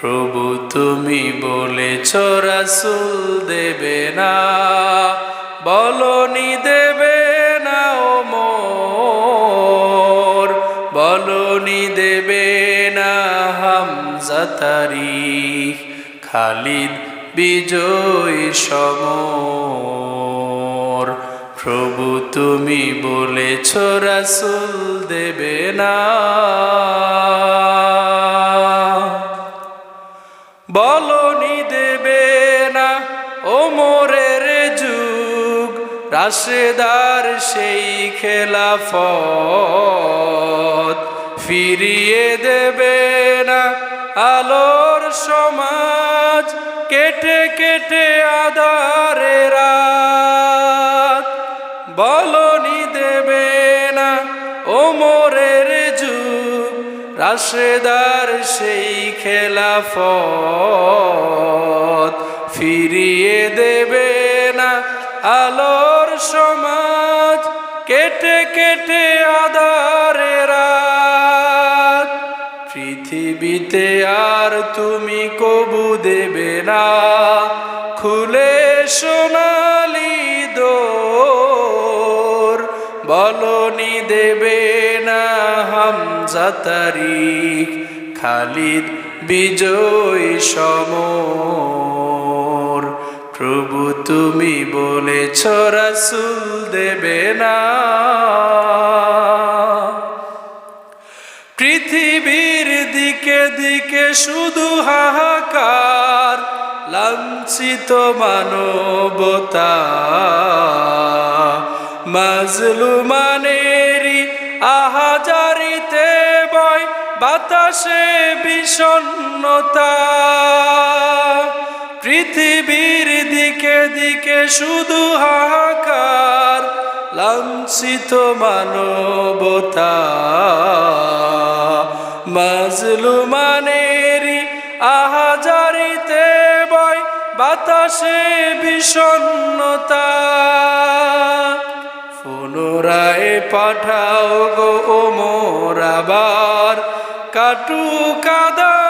প্রভু তুমি বলেছ, রাসুল দেবে না, বলনি দেবে না ও মোর, বলনি দেবে না হামজাতারি খালিদ বিজয় সমর। প্রভু তুমি বলেছ, রাসুল দেবে না না ও মোরের যুগ, রাশেদার সেই খেলাফত। ফিরিয়ে দেবে না আলোর সমাজ, কেটে কেটে আধারে রাত। বলনি দেবে না ও মোরের যুগ, রাশেদার সেই খেলাফত। ফিরিয়ে কেটে কেটে আধারে রাত পৃথিবীতে আর তুমি কবু দেবে না। খুলে সোনালি দোর, বলনি দেবে না হামজা তারিখ, খালিদ বিজয় সমর। প্রভু তুমি বলেছ, রাসুল দেবে না। পৃথিবীর দিকে দিকে শুধু হাহাকার, লাঞ্ছিত মানবতা। মাজলুমানেরি আহাজারিতে বয় বাতাসে বিষণ্ণতা। পৃথিবীর দিকে দিকে শুধু হাহাকার, লাঞ্ছিত মানবতা। মাজলুমানেরি আহাজারিতে বয় বাতাসে বিষণ্ণতা। পুনরায় পাঠাও গো ওমর আবার কাটু কাদারে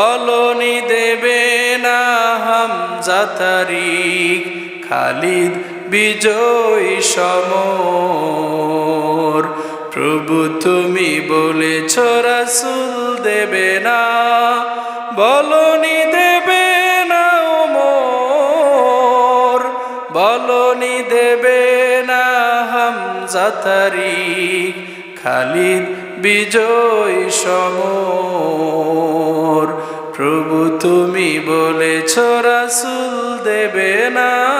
বলনি দেবে না হামজা তারিখ খালিদ বিজয় সমর। প্রভু তুমি বলেছ, রাসুল দেবে না, বলনি দেবে না ওমর। বলনি দেবে না হামজা তারিখ খালিদ বিজয় সমর। প্রভু তুমি বলেছ রাসুল দেবে না।